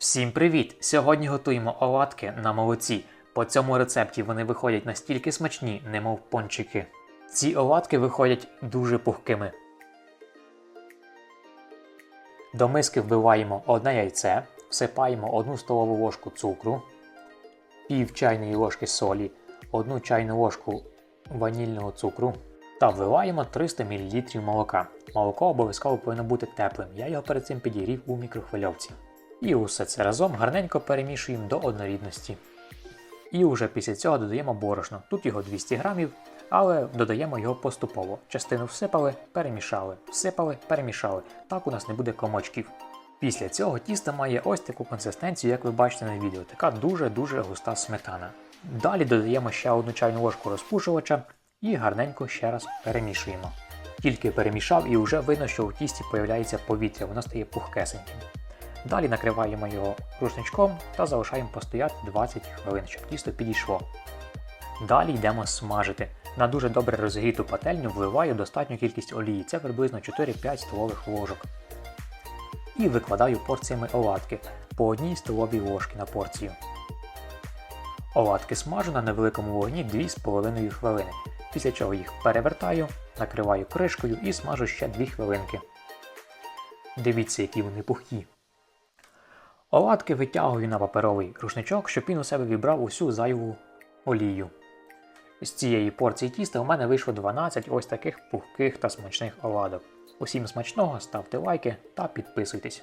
Всім привіт! Сьогодні готуємо оладки на молоці. По цьому рецепті вони виходять настільки смачні, немов пончики. Ці оладки виходять дуже пухкими. До миски вбиваємо одне яйце, всипаємо 1 столову ложку цукру, пів чайної ложки солі, 1 чайну ложку ванільного цукру та вливаємо 300 мл молока. Молоко обов'язково повинно бути теплим. Я його перед цим підігрів у мікрохвильовці. І усе це разом гарненько перемішуємо до однорідності. І вже після цього додаємо борошно. Тут його 200 грамів, але додаємо його поступово. Частину всипали, перемішали, всипали, перемішали. Так у нас не буде комочків. Після цього тісто має ось таку консистенцію, як ви бачите на відео, така дуже-дуже густа сметана. Далі додаємо ще одну чайну ложку розпушувача і гарненько ще раз перемішуємо. Тільки перемішав і вже видно, що у тісті появляється повітря, воно стає пухкесеньким. Далі накриваємо його рушничком та залишаємо постояти 20 хвилин, щоб тісто підійшло. Далі йдемо смажити. На дуже добре розгріту пательню вливаю достатню кількість олії, це приблизно 4-5 столових ложок. І викладаю порціями оладки по одній столовій ложки на порцію. Оладки смажу на невеликому вогні 2,5 хвилини, після чого їх перевертаю, накриваю кришкою і смажу ще 2 хвилинки. Дивіться, які вони пухкі. Оладки витягую на паперовий рушничок, щоб він у себе вібрав усю зайву олію. З цієї порції тіста у мене вийшло 12 ось таких пухких та смачних оладок. Усім смачного, ставте лайки та підписуйтесь.